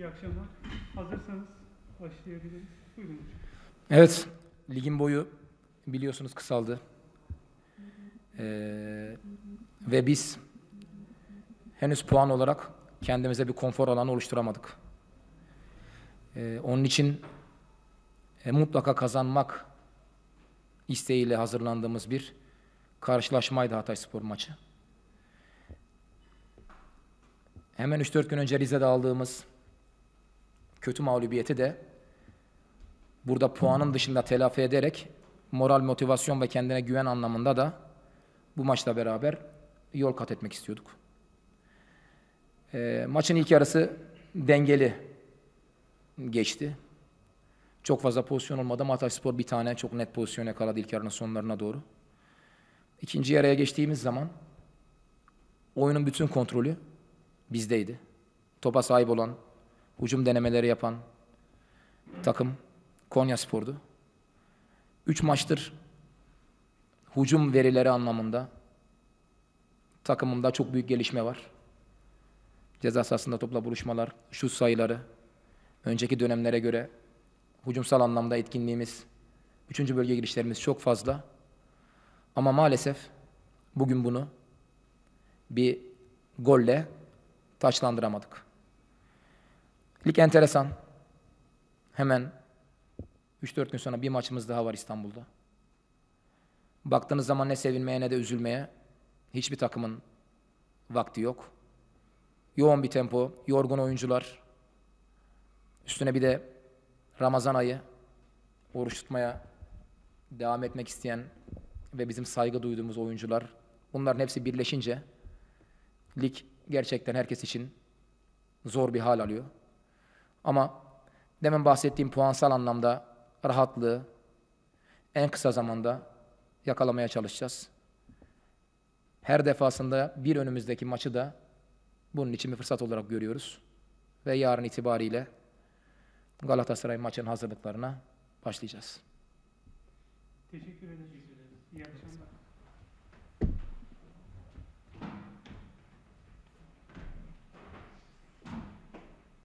İyi akşamlar. Hazırsanız başlayabiliriz. Buyurun. Evet, ligin boyu biliyorsunuz kısaldı. Ee, ve biz henüz puan olarak kendimize bir konfor alanı oluşturamadık. Ee, onun için e, mutlaka kazanmak isteğiyle hazırlandığımız bir karşılaşmaydı Hatayspor maçı. Hemen 3-4 gün önce Rize'de aldığımız kötü mağlubiyeti de burada puanın dışında telafi ederek moral, motivasyon ve kendine güven anlamında da bu maçla beraber yol kat etmek istiyorduk. Ee, maçın ilk yarısı dengeli geçti. Çok fazla pozisyon olmadı ama Hatayspor bir tane çok net pozisyon yakaladı ilk yarının sonlarına doğru. İkinci yarıya geçtiğimiz zaman oyunun bütün kontrolü bizdeydi. Topa sahip olan, hücum denemeleri yapan takım Konya Spor'du. Üç maçtır hücum verileri anlamında takımımda çok büyük gelişme var. Ceza sahasında topla buluşmalar, şut sayıları, önceki dönemlere göre hücumsal anlamda etkinliğimiz, üçüncü bölge girişlerimiz çok fazla. Ama maalesef bugün bunu bir golle taçlandıramadık. Lig enteresan. Hemen 3-4 gün sonra bir maçımız daha var İstanbul'da. Baktığınız zaman ne sevinmeye ne de üzülmeye hiçbir takımın vakti yok. Yoğun bir tempo, yorgun oyuncular. Üstüne bir de Ramazan ayı oruç tutmaya devam etmek isteyen ve bizim saygı duyduğumuz oyuncular. Bunların hepsi birleşince lig gerçekten herkes için zor bir hal alıyor. Ama demin bahsettiğim puansal anlamda rahatlığı en kısa zamanda yakalamaya çalışacağız. Her defasında bir önümüzdeki maçı da bunun için bir fırsat olarak görüyoruz. Ve yarın itibariyle Galatasaray maçın hazırlıklarına başlayacağız. Teşekkür ederiz. İyi akşamlar.